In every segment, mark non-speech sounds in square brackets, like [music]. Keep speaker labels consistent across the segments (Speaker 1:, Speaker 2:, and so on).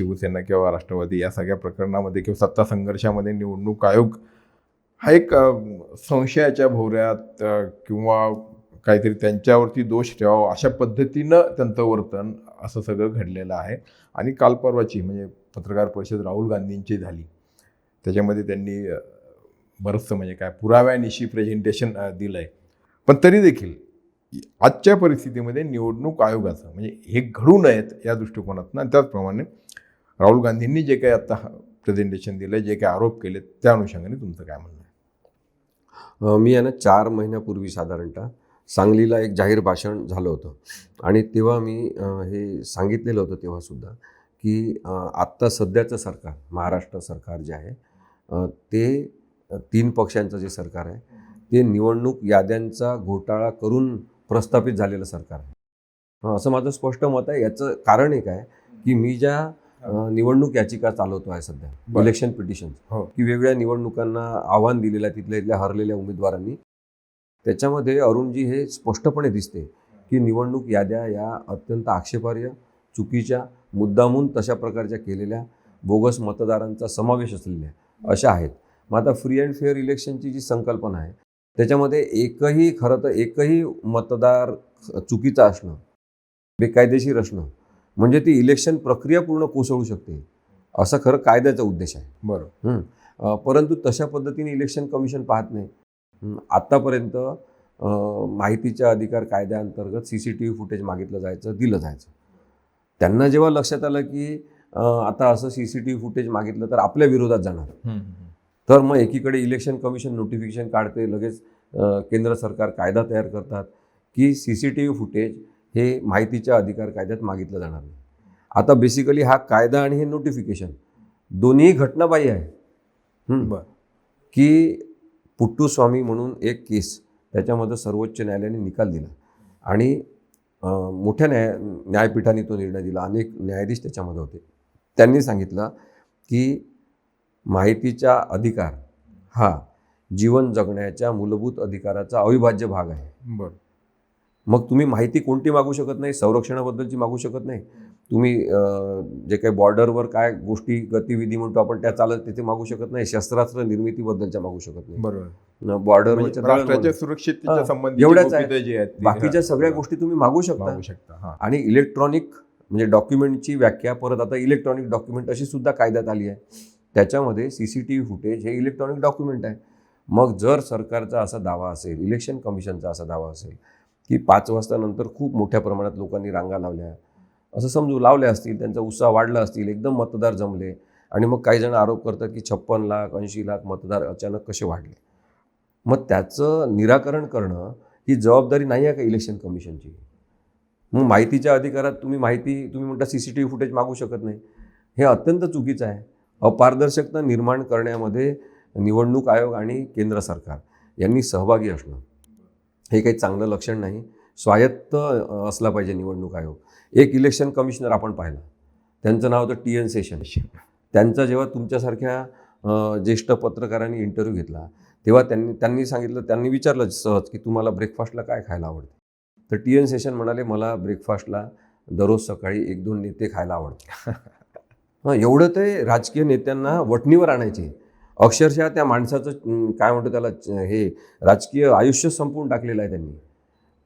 Speaker 1: शिवसेना किंवा राष्ट्रवादी या सगळ्या प्रकरणामध्ये किंवा सत्ता संघर्षामध्ये निवडणूक आयोग हा एक संशयाच्या भोवऱ्यात किंवा काहीतरी त्यांच्यावरती दोष ठेवावा अशा पद्धतीनं त्यांचं वर्तन असं सगळं घडलेलं आहे. आणि काल परवाची म्हणजे पत्रकार परिषद राहुल गांधींची झाली. त्याच्यामध्ये त्यांनी बरंचसं म्हणजे काय पुराव्यानिशी प्रेझेंटेशन दिलं आहे पण तरी देखील आजच्या परिस्थितीमध्ये निवडणूक आयोगाचं म्हणजे हे घडू नयेत या दृष्टिकोनातून आणि त्याचप्रमाणे राहुल गांधींनी जे काही आता प्रेझेंटेशन दिलं जे काही आरोप केले त्या अनुषंगाने तुमचं काय म्हणणं आहे?
Speaker 2: मी आहे ना चार महिन्यापूर्वी साधारणतः सांगलीला एक जाहीर भाषण झालं होतं. आणि तेव्हा मी हे सांगितलेलं होतं तेव्हासुद्धा की आत्ता सध्याचं सरकार महाराष्ट्र सरकार जे आहे ते तीन पक्षांचं जे सरकार आहे ते निवडणूक याद्यांचा घोटाळा करून प्रस्थापित झालेलं सरकार आहे. असं माझं स्पष्ट मत आहे. याचं कारण एक आहे की मी ज्या निवडणूक याचिका चालवतो आहे सध्या. इलेक्शन पिटिशन
Speaker 1: हो.
Speaker 2: की वेगवेगळ्या निवडणुकांना आव्हान दिलेलं आहे तिथल्या इथल्या हरलेल्या उमेदवारांनी त्याच्यामध्ये अरुणजी हे स्पष्टपणे दिसते की निवडणूक याद्या या अत्यंत आक्षेपार्ह चुकीच्या मुद्दामून तशा प्रकारच्या केलेल्या बोगस मतदारांचा समावेश असलेल्या अशा आहेत मग आता फ्री अँड फेअर इलेक्शनची जी संकल्पना आहे त्याच्यामध्ये एकही खरं तर एकही मतदार चुकीचा असणं बेकायदेशीर असणं म्हणजे ती इलेक्शन प्रक्रिया पूर्ण कोसळू शकते. असा खरं कायद्याचा उद्देश आहे.
Speaker 1: बरं
Speaker 2: परंतु तशा पद्धतीने इलेक्शन कमिशन पाहत नाही. आत्तापर्यंत माहितीच्या अधिकार कायद्याअंतर्गत C C T V footage मागितलं जायचं दिलं जायचं. त्यांना जेव्हा लक्षात आलं की आता असं C C T V footage मागितलं तर आपल्या विरोधात जाणार. तर मग एकीकडे इलेक्शन कमिशन नोटिफिकेशन काढते लगेच केंद्र सरकार कायदा तयार करतात की C C T V footage हे माहितीच्या अधिकार कायद्यात मागितलं जाणार नाही. आता बेसिकली हा कायदा आणि हे नोटिफिकेशन दोन्ही घटनाबाह्य आहे.
Speaker 1: बरं.
Speaker 2: की पुट्टू स्वामी म्हणून एक केस त्याच्यामध्ये सर्वोच्च न्यायालयाने निकाल दिला. आणि मोठ्या न्याय न्यायपीठाने तो निर्णय दिला. अनेक न्यायाधीश त्याच्यामध्ये होते. त्यांनी सांगितलं की माहितीचा अधिकार हा जीवन जगण्याच्या मूलभूत अधिकाराचा अविभाज्य भाग आहे.
Speaker 1: बरं.
Speaker 2: मग तुम्ही माहिती कोणती मागू शकत नाही संरक्षणाबद्दलची मागू शकत नाही. तुम्ही जे काही बॉर्डरवर काय गोष्टी गतिविधी म्हणतो आपण त्या चालत तिथे मागू शकत नाही शस्त्रास्त्र निर्मितीबद्दलच्या मागू शकत नाही.
Speaker 1: बरोबर.
Speaker 2: बॉर्डरवरच्या
Speaker 1: म्हणजे. सुरक्षिततेच्या
Speaker 2: एवढ्याच आहे. बाकीच्या सगळ्या गोष्टी तुम्ही मागू शकता.
Speaker 1: शकता
Speaker 2: आणि इलेक्ट्रॉनिक म्हणजे डॉक्युमेंटची व्याख्या परत आता इलेक्ट्रॉनिक डॉक्युमेंट अशी सुद्धा कायद्यात आली आहे. त्याच्यामध्ये C C T V footage हे इलेक्ट्रॉनिक डॉक्युमेंट आहे. मग जर सरकारचा असा दावा असेल इलेक्शन कमिशनचा असा दावा असेल की पाच वाजतानंतर खूप मोठ्या प्रमाणात लोकांनी रांगा लावल्या. असं समजू लावल्या असतील त्यांचा उत्साह वाढला असतील एकदम मतदार जमले. आणि मग काही जण आरोप करतात की छप्पन लाख ऐंशी लाख मतदार अचानक कसे वाढले? मग त्याचं निराकरण करणं ही जबाबदारी नाही आहे का इलेक्शन कमिशनची? मग माहितीच्या अधिकारात तुम्ही माहिती तुम्ही म्हणता C C T V footage मागू शकत नाही. हे अत्यंत चुकीचं आहे. अपारदर्शकता निर्माण करण्यामध्ये निवडणूक आयोग आणि केंद्र सरकार यांनी सहभागी असणं. हे काही चांगलं लक्षण नाही. स्वायत्त असला पाहिजे निवडणूक आयोग. एक इलेक्शन कमिशनर आपण पाहिला. त्यांचं नाव होतं टी एन सेशन त्यांचा जेव्हा तुमच्यासारख्या ज्येष्ठ पत्रकारांनी इंटरव्ह्यू घेतला तेव्हा त्यांनी त्यांनी सांगितलं त्यांनी विचारलं सहज की तुम्हाला ब्रेकफास्टला काय खायला आवडतं? तर टी एन सेशन म्हणाले मला ब्रेकफास्टला दररोज सकाळी एक दोन नेते खायला आवडतात. [laughs] हां एवढं ते राजकीय नेत्यांना वटणीवर आणायचे. अक्षरशः त्या माणसाचं काय म्हणतो त्याला हे राजकीय आयुष्य संपवून टाकलेलं आहे त्यांनी.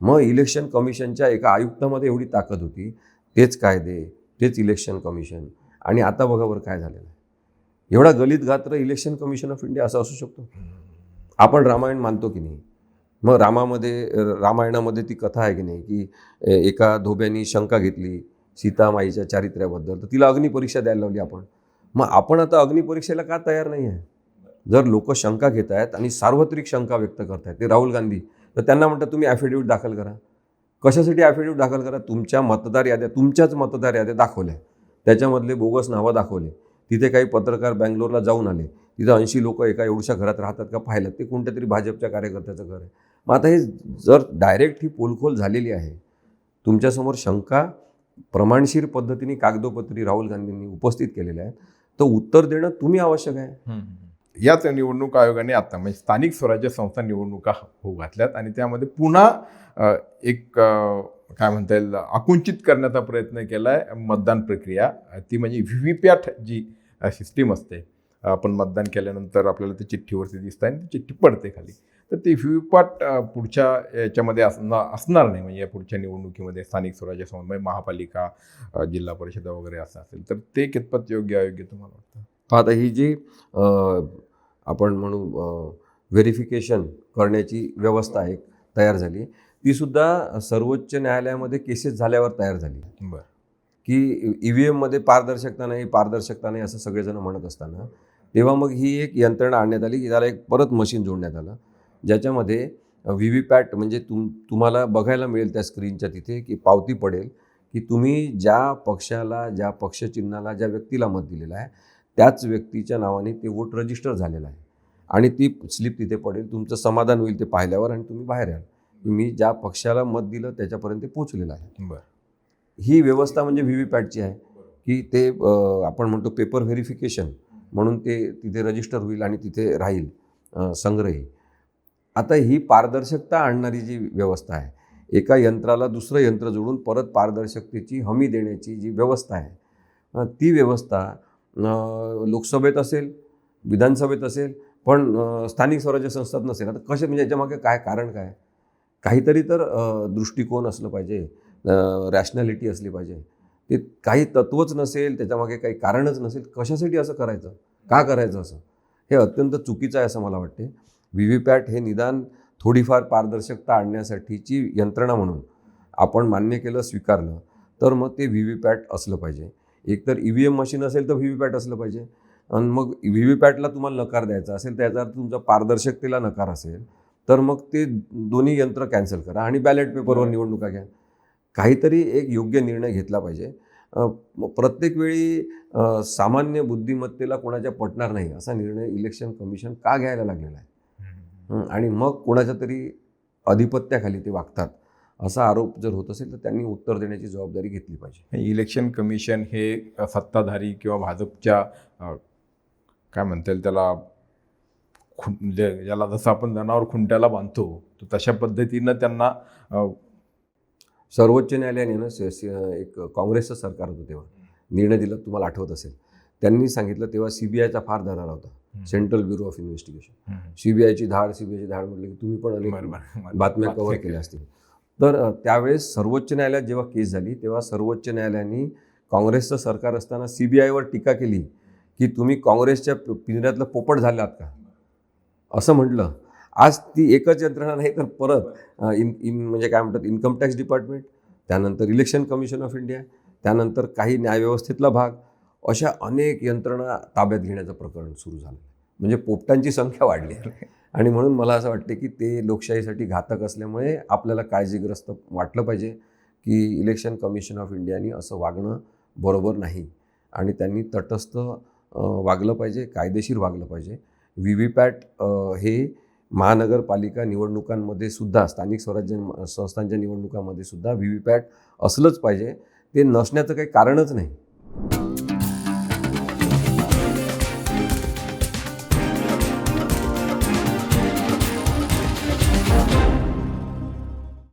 Speaker 2: मग इलेक्शन कमिशनच्या एका आयुक्तामध्ये एवढी ताकद होती. तेच कायदे तेच इलेक्शन कमिशन आणि आता बघा बरं काय झालेलं आहे. एवढा गलित गात्र इलेक्शन कमिशन ऑफ इंडिया असं असू शकतो? आपण रामायण मानतो की नाही? मग रामामध्ये रामायणामध्ये ती कथा आहे की नाही? की एका धोब्यानी शंका घेतली सीतामाईच्या चारित्र्याबद्दल. तर तिला अग्निपरीक्षा द्यायला लावली आपण. मग आपण आता अग्निपरीक्षेला का तयार नाही आहे? जर लोक शंका घेत आहेत आणि सार्वत्रिक शंका व्यक्त करत आहेत ते राहुल गांधी तर त्यांना म्हणतात तुम्ही ॲफिडेविट दाखल करा. कशासाठी ॲफिडेविट दाखल करा? तुमच्या मतदार याद्या तुमच्याच मतदार याद्या दाखवल्या. त्याच्यामधले बोगस नावं दाखवले. तिथे काही पत्रकार बँगलोरला जाऊन आले. तिथं ऐंशी लोक एका एवढ्या घरात राहतात का पाहिलं? ते कोणत्या तरी भाजपच्या कार्यकर्त्याचं घर आहे. मग आता हे जर डायरेक्ट ही पोलखोल झालेली आहे तुमच्यासमोर शंका प्रमाणशीर पद्धतीने कागदोपत्री राहुल गांधींनी उपस्थित केलेल्या आहेत तर उत्तर देणं तुम्ही आवश्यक आहे.
Speaker 1: याच निवडणूक आयोगाने आता म्हणजे स्थानिक स्वराज्य संस्था निवडणुका होऊ घातल्यात आणि त्यामध्ये पुन्हा एक काय म्हणता येईल आकुंचित करण्याचा प्रयत्न केला आहे मतदान प्रक्रिया. ती म्हणजे व्ही व्ही पॅट जी सिस्टीम असते आपण मतदान केल्यानंतर आपल्याला ते चिठ्ठीवरती दिसतं आणि ती चिठ्ठी पडते खाली. तर ती व्ही व्ही पॅट पुढच्या याच्यामध्ये असणार असणार नाही. म्हणजे या पुढच्या निवडणुकीमध्ये स्थानिक स्वराज्य संस्था म्हणजे महापालिका जिल्हा परिषद वगैरे असं असेल तर ते कितपत योग्य अयोग्य तुम्हाला वाटतं?
Speaker 2: आता ही जी आपण म्हणू व्हेरिफिकेशन करण्याची व्यवस्था एक तयार झाली. ती सुद्धा सर्वोच्च न्यायालयामध्ये केसेस झाल्यावर तयार झाली.
Speaker 1: बरं.
Speaker 2: की ई व्ही एममध्ये पारदर्शकता नाही पारदर्शकता नाही असं सगळेजण म्हणत असताना तेव्हा मग ही एक यंत्रणा आणण्यात आली की त्याला एक परत मशीन जोडण्यात आलं. ज्याच्यामध्ये व्ही व्ही पॅट म्हणजे तुम तुम्हाला बघायला मिळेल त्या स्क्रीनच्या तिथे की पावती पडेल की तुम्ही ज्या पक्षाला ज्या पक्षचिन्हाला ज्या व्यक्तीला मत दिलेलं आहे त्याच व्यक्तीच्या नावाने ते वोट रजिस्टर झालेलं आहे. आणि ती स्लिप तिथे पडेल तुमचं समाधान होईल ते पाहिल्यावर आणि तुम्ही बाहेर याल. मी ज्या पक्षाला मत दिलं त्याच्यापर्यंत ते पोचलेलं आहे.
Speaker 1: बरं.
Speaker 2: ही व्यवस्था म्हणजे व्ही व्ही पॅटची आहे की ते आपण म्हणतो पेपर व्हेरिफिकेशन म्हणून ते तिथे रजिस्टर होईल आणि तिथे राहील संग्रही. आता ही पारदर्शकता आणणारी जी व्यवस्था आहे एका यंत्राला दुसरं यंत्र जोडून परत पारदर्शकतेची हमी देण्याची जी व्यवस्था आहे ती व्यवस्था लोकसभेत असेल विधानसभेत असेल पण स्थानिक स्वराज्य संस्थात नसेल. आता कसे म्हणजे याच्यामागे काय कारण काय? काहीतरी तर दृष्टिकोन असलं पाहिजे रॅशनॅलिटी असली पाहिजे. ते काही तत्वच नसेल त्याच्यामागे काही कारणच नसेल कशासाठी असं करायचं? का करायचं असं? हे अत्यंत चुकीचं आहे असं मला वाटते. व्ही व्ही पॅट हे निदान थोडीफार पारदर्शकता आणण्यासाठीची यंत्रणा म्हणून आपण मान्य केलं स्वीकारलं तर मग ते व्ही व्ही पॅट असलं पाहिजे. एकतर ई व्ही एम मशीन असेल तर व्ही व्ही पॅट असलं पाहिजे. आणि मग व्ही व्ही पॅटला तुम्हाला नकार द्यायचा असेल त्याचा अर्थ तुमचा पारदर्शकतेला नकार असेल तर मग ते दोन्ही यंत्र कॅन्सल करा आणि बॅलेट पेपरवर निवडणुका घ्या. काहीतरी एक योग्य निर्णय घेतला पाहिजे. प्रत्येक वेळी सामान्य बुद्धिमत्तेला कोणाच्या पटणार नाही असा निर्णय इलेक्शन कमिशन का घ्यायला लागलेला आहे? आणि मग कोणाच्या तरी अधिपत्याखाली ते वागतात. असा आरोप जर होत असेल तर त्यांनी उत्तर देण्याची जबाबदारी घेतली पाहिजे.
Speaker 1: इलेक्शन कमिशन हे सत्ताधारी किंवा भाजपच्या काय म्हणता येईल त्याला खुं ज्याला जसं आपण जनावर खुंट्याला बांधतो तर तशा पद्धतीनं त्यांना
Speaker 2: सर्वोच्च न्यायालयाने ना एक काँग्रेसचं सरकार होतं तेव्हा. निर्णय दिला तुम्हाला आठवत असेल. त्यांनी सांगितलं तेव्हा सी बी आयचा फार दरारा होता. Central bureau of investigation C B आयची धाड सी बी आयची धाड म्हटलं की तुम्ही पण अनेक बातम्या कव्हर केल्या असतील. तर त्यावेळेस सर्वोच्च न्यायालयात जेव्हा केस झाली तेव्हा सर्वोच्च न्यायालयाने काँग्रेसचं सरकार असताना सी बी आयवर टीका केली की तुम्ही काँग्रेसच्या पिंजऱ्यातलं पोपट झालात का? असं म्हटलं. आज ती एकच यंत्रणा नाही तर परत इन इन म्हणजे काय म्हणतात इन्कम टॅक्स डिपार्टमेंट त्यानंतर इलेक्शन कमिशन ऑफ इंडिया त्यानंतर काही न्यायव्यवस्थेतला भाग अशा अनेक यंत्रणा ताब्यात घेण्याचं प्रकरण सुरू झालं म्हणजे पोपटांची संख्या वाढली आहे. आणि म्हणून मला असं वाटते की ते लोकशाहीसाठी घातक असल्यामुळे आपल्याला काळजीग्रस्त वाटलं पाहिजे की इलेक्शन कमिशन ऑफ इंडियानी असं वागणं बरोबर नाही. आणि त्यांनी तटस्थ वागलं पाहिजे कायदेशीर वागलं पाहिजे. व्ही व्ही पॅट हे महानगरपालिका निवडणुकांमध्ये सुद्धा स्थानिक स्वराज्य संस्थांच्या निवडणुकांमध्ये सुद्धा व्ही व्ही पॅट असलंच पाहिजे. ते नसण्याचं काही कारणच नाही.